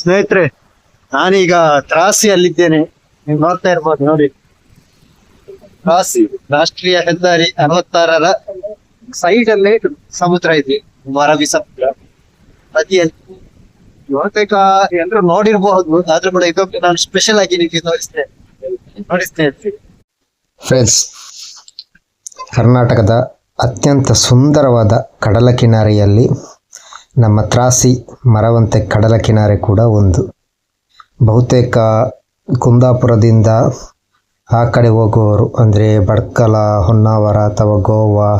ಸ್ನೇಹಿತರೆ, ನಾನೀಗ ತ್ರಾಸಿಯಲ್ಲಿದ್ದೇನೆ. ನೀವು ನೋಡ್ತಾ ಇರ್ಬೋದು, ನೋಡಿ. ತ್ರಾಸಿ ರಾಷ್ಟ್ರೀಯ ಹೆದ್ದಾರಿ ಅರವತ್ತಾರರ ಸೈಡ್ ಅಲ್ಲೇ ಸಮುದ್ರ ಇದೆ ಮರವಿ ಸಮುದ್ರ. ನದಿಯಲ್ಲಿ. ಬಹುತೇಕ ಎಲ್ಲರೂ ನೋಡಿರ್ಬಹುದು ಆದ್ರೂ ಕೂಡ ಇದೊಂದು ನಾನು ಸ್ಪೆಷಲ್ ಆಗಿ ನಿಮಗೆ ತೋರಿಸ್ತೇನೆ. ನೋಡಿಸ್ತೇನೆ ಫ್ರೆಂಡ್ಸ್ ಕರ್ನಾಟಕದ ಅತ್ಯಂತ ಸುಂದರವಾದ ಕಡಲ ಕಿನಾರೆಯಲ್ಲಿ ನಮ್ಮ ತ್ರಾಸಿ ಮರವಂತೆ ಕಡಲ ಕಿನಾರೆ ಕೂಡ ಒಂದು. ಬಹುತೇಕ ಕುಂದಾಪುರದಿಂದ ಆ ಕಡೆ ಹೋಗುವವರು, ಅಂದರೆ ಬಡ್ಕಲ, ಹೊನ್ನಾವರ ಅಥವಾ ಗೋವಾ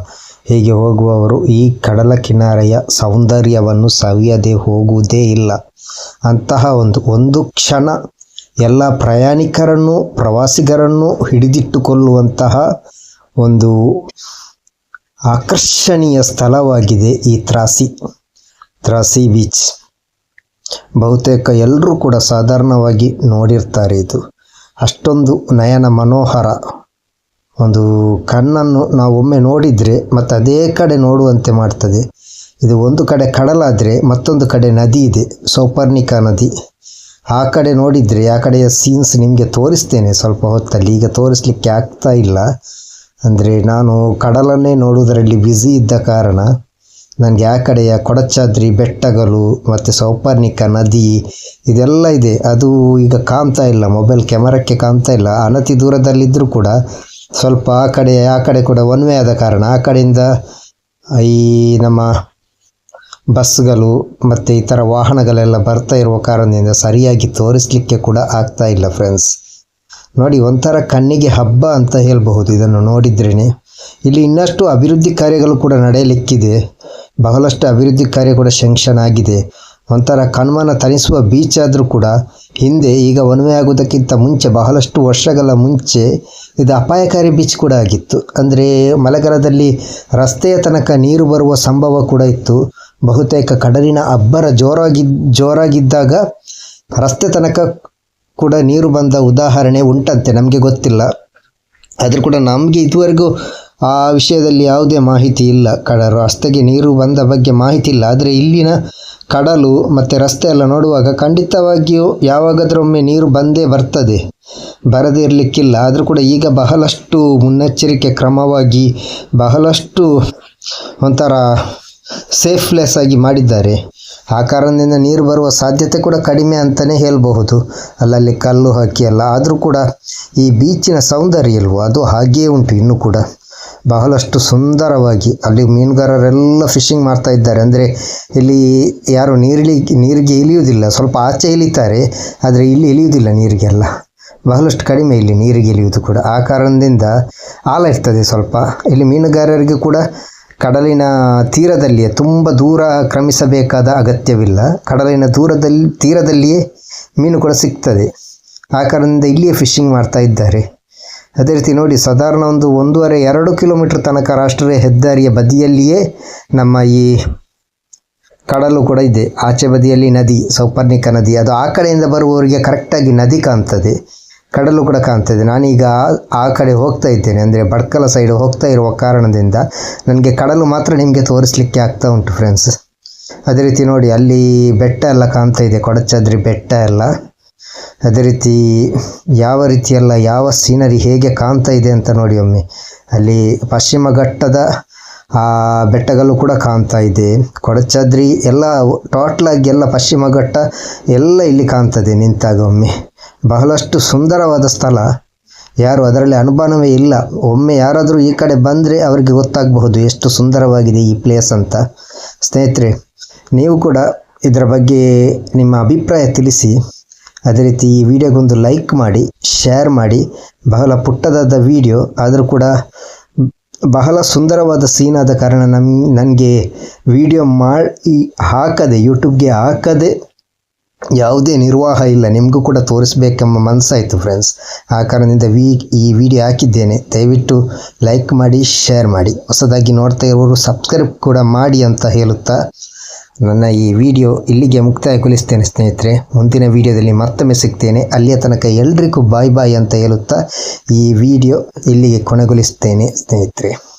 ಹೀಗೆ ಹೋಗುವವರು ಈ ಕಡಲ ಕಿನಾರೆಯ ಸೌಂದರ್ಯವನ್ನು ಸವಿಯದೆ ಹೋಗುವುದೇ ಇಲ್ಲ. ಅಂತಹ ಒಂದು ಒಂದು ಕ್ಷಣ ಎಲ್ಲ ಪ್ರಯಾಣಿಕರನ್ನು ಪ್ರವಾಸಿಗರನ್ನು ಹಿಡಿದಿಟ್ಟುಕೊಳ್ಳುವಂತಹ ಒಂದು ಆಕರ್ಷಣೀಯ ಸ್ಥಳವಾಗಿದೆ ಈ ತ್ರಾಸಿ. ತ್ರಾಸಿ ಬೀಚ್ ಬಹುತೇಕ ಎಲ್ಲರೂ ಕೂಡ ಸಾಧಾರಣವಾಗಿ ನೋಡಿರ್ತಾರೆ ಇದು. ಅಷ್ಟೊಂದು ನಯನ ಮನೋಹರ. ಒಂದು ಕಣ್ಣನ್ನು ನಾವು ಒಮ್ಮೆ ನೋಡಿದರೆ ಮತ್ತು ಅದೇ ಕಡೆ ನೋಡುವಂತೆ ಮಾಡ್ತದೆ. ಇದು ಒಂದು ಕಡೆ ಕಡಲಾದರೆ ಮತ್ತೊಂದು ಕಡೆ ನದಿ ಇದೆ, ಸೌಪರ್ಣಿಕಾ ನದಿ. ಆ ಕಡೆ ನೋಡಿದರೆ ಆ ಕಡೆಯ ಸೀನ್ಸ್ ನಿಮಗೆ ತೋರಿಸ್ತೇನೆ ಸ್ವಲ್ಪ ಹೊತ್ತಲ್ಲಿ. ಈಗ ತೋರಿಸ್ಲಿಕ್ಕೆ ಆಗ್ತಾ ಇಲ್ಲ. ಅಂದರೆ ನಾನು ಕಡಲನ್ನೇ ನೋಡುವುದರಲ್ಲಿ ಬ್ಯುಸಿ ಇದ್ದ ಕಾರಣ. ನನಗೆ ಆ ಕಡೆಯ ಕೊಡಚಾದ್ರಿ ಬೆಟ್ಟಗಳು ಮತ್ತು ಸೌಪರ್ಣಿಕ ನದಿ ಇದೆಲ್ಲ ಇದೆ. ಅದು ಈಗ ಕಾಣ್ತಾ ಇಲ್ಲ ಮೊಬೈಲ್ ಕ್ಯಾಮರಕ್ಕೆ ಕಾಣ್ತಾ ಇಲ್ಲ. ಅನತಿ ದೂರದಲ್ಲಿದ್ದರೂ ಕೂಡ ಸ್ವಲ್ಪ ಆ ಕಡೆ ಆ ಕಡೆ ಕೂಡ ಒನ್ ವೇ ಆದ ಕಾರಣ ಆ ಕಡೆಯಿಂದ ಈ ನಮ್ಮ ಬಸ್ಗಳು ಮತ್ತು ಈ ಥರ ವಾಹನಗಳೆಲ್ಲ ಬರ್ತಾ ಇರುವ ಕಾರಣದಿಂದ ಸರಿಯಾಗಿ ತೋರಿಸಲಿಕ್ಕೆ ಕೂಡ ಆಗ್ತಾ ಇಲ್ಲ ಫ್ರೆಂಡ್ಸ್ ನೋಡಿ, ಒಂಥರ ಕಣ್ಣಿಗೆ ಹಬ್ಬ ಅಂತ ಹೇಳಬಹುದು ಇದನ್ನು ನೋಡಿದ್ರೇ ಇಲ್ಲಿ ಇನ್ನಷ್ಟು ಅಭಿವೃದ್ಧಿ ಕಾರ್ಯಗಳು ಕೂಡ ನಡೆಯಲಿಕ್ಕಿದೆ. ಬಹಳಷ್ಟು ಅಭಿವೃದ್ಧಿ ಕಾರ್ಯ ಕೂಡ ಶಂಕ್ಷನ್ ಆಗಿದೆ. ಒಂಥರ ಕಣ್ಮನ ತಣಿಸುವ ಬೀಚ್ ಆದರೂ ಕೂಡ ಹಿಂದೆ ಈಗ ಒನ್ವೆ ಆಗುವುದಕ್ಕಿಂತ ಮುಂಚೆ ಬಹಳಷ್ಟು ವರ್ಷಗಳ ಮುಂಚೆ ಇದು ಅಪಾಯಕಾರಿ ಬೀಚ್ ಕೂಡ ಆಗಿತ್ತು. ಅಂದರೆ ಮಳೆಗಾಲದಲ್ಲಿ ರಸ್ತೆಯ ತನಕ ನೀರು ಬರುವ ಸಂಭವ ಕೂಡ ಇತ್ತು. ಬಹುತೇಕ ಕಡಲಿನ ಅಬ್ಬರ ಜೋರಾಗಿ ಜೋರಾಗಿದ್ದಾಗ ರಸ್ತೆ ತನಕ ಕೂಡ ನೀರು ಬಂದ ಉದಾಹರಣೆ ಉಂಟಂತೆ ನಮಗೆ ಗೊತ್ತಿಲ್ಲ. ಆದರೂ ಕೂಡ ನಮಗೆ ಇದುವರೆಗೂ ಆ ವಿಷಯದಲ್ಲಿ ಯಾವುದೇ ಮಾಹಿತಿ ಇಲ್ಲ. ಕಡ ರಸ್ತೆಗೆ ನೀರು ಬಂದ ಬಗ್ಗೆ ಮಾಹಿತಿ ಇಲ್ಲ. ಆದರೆ ಇಲ್ಲಿನ ಕಡಲು ಮತ್ತು ರಸ್ತೆ ಎಲ್ಲ ನೋಡುವಾಗ ಖಂಡಿತವಾಗಿಯೂ ಯಾವಾಗಾದ್ರೊಮ್ಮೆ ನೀರು ಬಂದೇ ಬರ್ತದೆ. ಬರದೇ ಇರಲಿಕ್ಕಿಲ್ಲ. ಆದರೂ ಕೂಡ ಈಗ ಬಹಳಷ್ಟು ಮುನ್ನೆಚ್ಚರಿಕೆ ಕ್ರಮವಾಗಿ ಬಹಳಷ್ಟು ಒಂಥರ ಸೇಫ್ಲೆಸ್ ಆಗಿ ಮಾಡಿದ್ದಾರೆ. ಆ ಕಾರಣದಿಂದ ನೀರು ಬರುವ ಸಾಧ್ಯತೆ ಕೂಡ ಕಡಿಮೆ ಅಂತಲೇ ಹೇಳಬಹುದು. ಅಲ್ಲಲ್ಲಿ ಕಲ್ಲು ಹಾಕಿ ಎಲ್ಲ. ಆದರೂ ಕೂಡ ಈ ಬೀಚಿನ ಸೌಂದರ್ಯ ಇಲ್ವೋ? ಅದು ಹಾಗೆಯೇ ಉಂಟು ಇನ್ನೂ ಕೂಡ. ಬಹಳಷ್ಟು ಸುಂದರವಾಗಿ ಅಲ್ಲಿ ಮೀನುಗಾರರೆಲ್ಲ ಫಿಶಿಂಗ್ ಮಾಡ್ತಾ ಇದ್ದಾರೆ. ಅಂದರೆ ಇಲ್ಲಿ ಯಾರು ನೀರಿಳಿ, ನೀರಿಗೆ ಇಳಿಯುವುದಿಲ್ಲ. ಸ್ವಲ್ಪ ಆಚೆ ಇಳಿತಾರೆ, ಆದರೆ ಇಲ್ಲಿ ಇಳಿಯುವುದಿಲ್ಲ ನೀರಿಗೆಲ್ಲ. ಬಹಳಷ್ಟು ಕಡಿಮೆ ಇಲ್ಲಿ ನೀರಿಗೆ ಇಳಿಯುವುದು ಕೂಡ. ಆ ಕಾರಣದಿಂದ ಆಳ ಇರ್ತದೆ ಸ್ವಲ್ಪ. ಇಲ್ಲಿ ಮೀನುಗಾರರಿಗೆ ಕೂಡ ಕಡಲಿನ ತೀರದಲ್ಲಿಯೇ ತುಂಬ ದೂರ ಕ್ರಮಿಸಬೇಕಾದ ಅಗತ್ಯವಿಲ್ಲ. ಕಡಲಿನ ದೂರದಲ್ಲಿ, ತೀರದಲ್ಲಿಯೇ ಮೀನು ಕೂಡ ಸಿಗ್ತದೆ. ಆ ಕಾರಣದಿಂದ ಇಲ್ಲಿಯೇ ಫಿಶಿಂಗ್ ಮಾಡ್ತಾ ಇದ್ದಾರೆ. ಅದೇ ರೀತಿ ನೋಡಿ, ಸಾಧಾರಣ ಒಂದು ಒಂದೂವರೆ ಎರಡು ಕಿಲೋಮೀಟರ್ ತನಕ ರಾಷ್ಟ್ರೀಯ ಹೆದ್ದಾರಿಯ ಬದಿಯಲ್ಲಿಯೇ ನಮ್ಮ ಈ ಕಡಲು ಕೂಡ ಇದೆ. ಆಚೆ ಬದಿಯಲ್ಲಿ ನದಿ, ಸೌಪರ್ಣಿಕ ನದಿ. ಅದು ಆ ಕಡೆಯಿಂದ ಬರುವವರಿಗೆ ಕರೆಕ್ಟಾಗಿ ನದಿ ಕಾಣ್ತದೆ. ಕಡಲು ಕೂಡ ಕಾಣ್ತದೆ. ನಾನೀಗ ಆ- ಕಡೆ ಹೋಗ್ತಾ ಇದ್ದೇನೆ. ಅಂದರೆ ಬಡ್ಕಲ ಸೈಡ್ ಹೋಗ್ತಾ ಇರುವ ಕಾರಣದಿಂದ ನನಗೆ ಕಡಲು ಮಾತ್ರ ನಿಮಗೆ ತೋರಿಸಲಿಕ್ಕೆ ಆಗ್ತಾ ಉಂಟು ಫ್ರೆಂಡ್ಸ್ ಅದೇ ರೀತಿ ನೋಡಿ, ಅಲ್ಲಿ ಬೆಟ್ಟ ಎಲ್ಲ ಕಾಣ್ತಾ ಇದೆ. ಕೊಡಚಾದ್ರಿ ಬೆಟ್ಟ ಎಲ್ಲ. ಅದೇ ರೀತಿ ಯಾವ ರೀತಿಯೆಲ್ಲ, ಯಾವ ಸೀನರಿ ಹೇಗೆ ಕಾಣ್ತಾ ಇದೆ ಅಂತ ನೋಡಿ ಒಮ್ಮೆ. ಅಲ್ಲಿ ಪಶ್ಚಿಮ ಘಟ್ಟದ ಆ ಬೆಟ್ಟಗಳು ಕೂಡ ಕಾಣ್ತಾ ಇದೆ. ಕೊಡಚಾದ್ರಿ ಎಲ್ಲ ಟೋಟ್ಲಾಗಿ ಎಲ್ಲ ಪಶ್ಚಿಮ ಘಟ್ಟ ಎಲ್ಲ ಇಲ್ಲಿ ಕಾಣ್ತದೆ ನಿಂತಾಗ ಒಮ್ಮೆ. ಬಹಳಷ್ಟು ಸುಂದರವಾದ ಸ್ಥಳ. ಯಾರು ಅದರಲ್ಲಿ ಅನುಮಾನವೇ ಇಲ್ಲ. ಒಮ್ಮೆ ಯಾರಾದರೂ ಈ ಕಡೆ ಬಂದರೆ ಅವರಿಗೆ ಗೊತ್ತಾಗಬಹುದು ಎಷ್ಟು ಸುಂದರವಾಗಿದೆ ಈ ಪ್ಲೇಸ್ ಅಂತ. ಸ್ನೇಹಿತರೆ, ನೀವು ಕೂಡ ಇದರ ಬಗ್ಗೆ ನಿಮ್ಮ ಅಭಿಪ್ರಾಯ ತಿಳಿಸಿ. ಅದೇ ರೀತಿ ಈ ವಿಡಿಯೋಗೊಂದು ಲೈಕ್ ಮಾಡಿ, ಶೇರ್ ಮಾಡಿ. ಬಹಳ ಪುಟ್ಟದಾದ ವಿಡಿಯೋ, ಆದರೂ ಕೂಡ ಬಹಳ ಸುಂದರವಾದ ಸೀನ್ ಆದ ಕಾರಣ ನಮ್, ನನಗೆ ವಿಡಿಯೋ ಮಾಡಿ ಹಾಕದೆ, ಯೂಟ್ಯೂಬ್ಗೆ ಹಾಕದೆ ಯಾವುದೇ ನಿರ್ವಾಹ ಇಲ್ಲ. ನಿಮಗೂ ಕೂಡ ತೋರಿಸ್ಬೇಕೆಂಬ ಮನಸ್ಸಾಯಿತು ಫ್ರೆಂಡ್ಸ್ ಆ ಕಾರಣದಿಂದ ವಿ, ಈ ವಿಡಿಯೋ ಹಾಕಿದ್ದೇನೆ. ದಯವಿಟ್ಟು ಲೈಕ್ ಮಾಡಿ, ಶೇರ್ ಮಾಡಿ. ಹೊಸದಾಗಿ ನೋಡ್ತಾ ಇರೋರು ಸಬ್ಸ್ಕ್ರೈಬ್ ಕೂಡ ಮಾಡಿ ಅಂತ ಹೇಳುತ್ತಾ. ನನ್ನ ಈ ವಿಡಿಯೋ ಇಲ್ಲಿಗೆ ಮುಕ್ತಾಯಗೊಳಿಸ್ತೇನೆ ಸ್ನೇಹಿತರೆ. ಮುಂದಿನ ವಿಡಿಯೋದಲ್ಲಿ ಮತ್ತೊಮ್ಮೆ ಸಿಗ್ತೇನೆ. ಅಲ್ಲಿಯ ತನಕ ಎಲ್ರಿಗೂ ಬಾಯ್ ಬಾಯ್ ಅಂತ ಹೇಳುತ್ತಾ ಈ ವಿಡಿಯೋ ಇಲ್ಲಿಗೆ ಕೊನೆಗೊಳಿಸ್ತೇನೆ ಸ್ನೇಹಿತರೆ.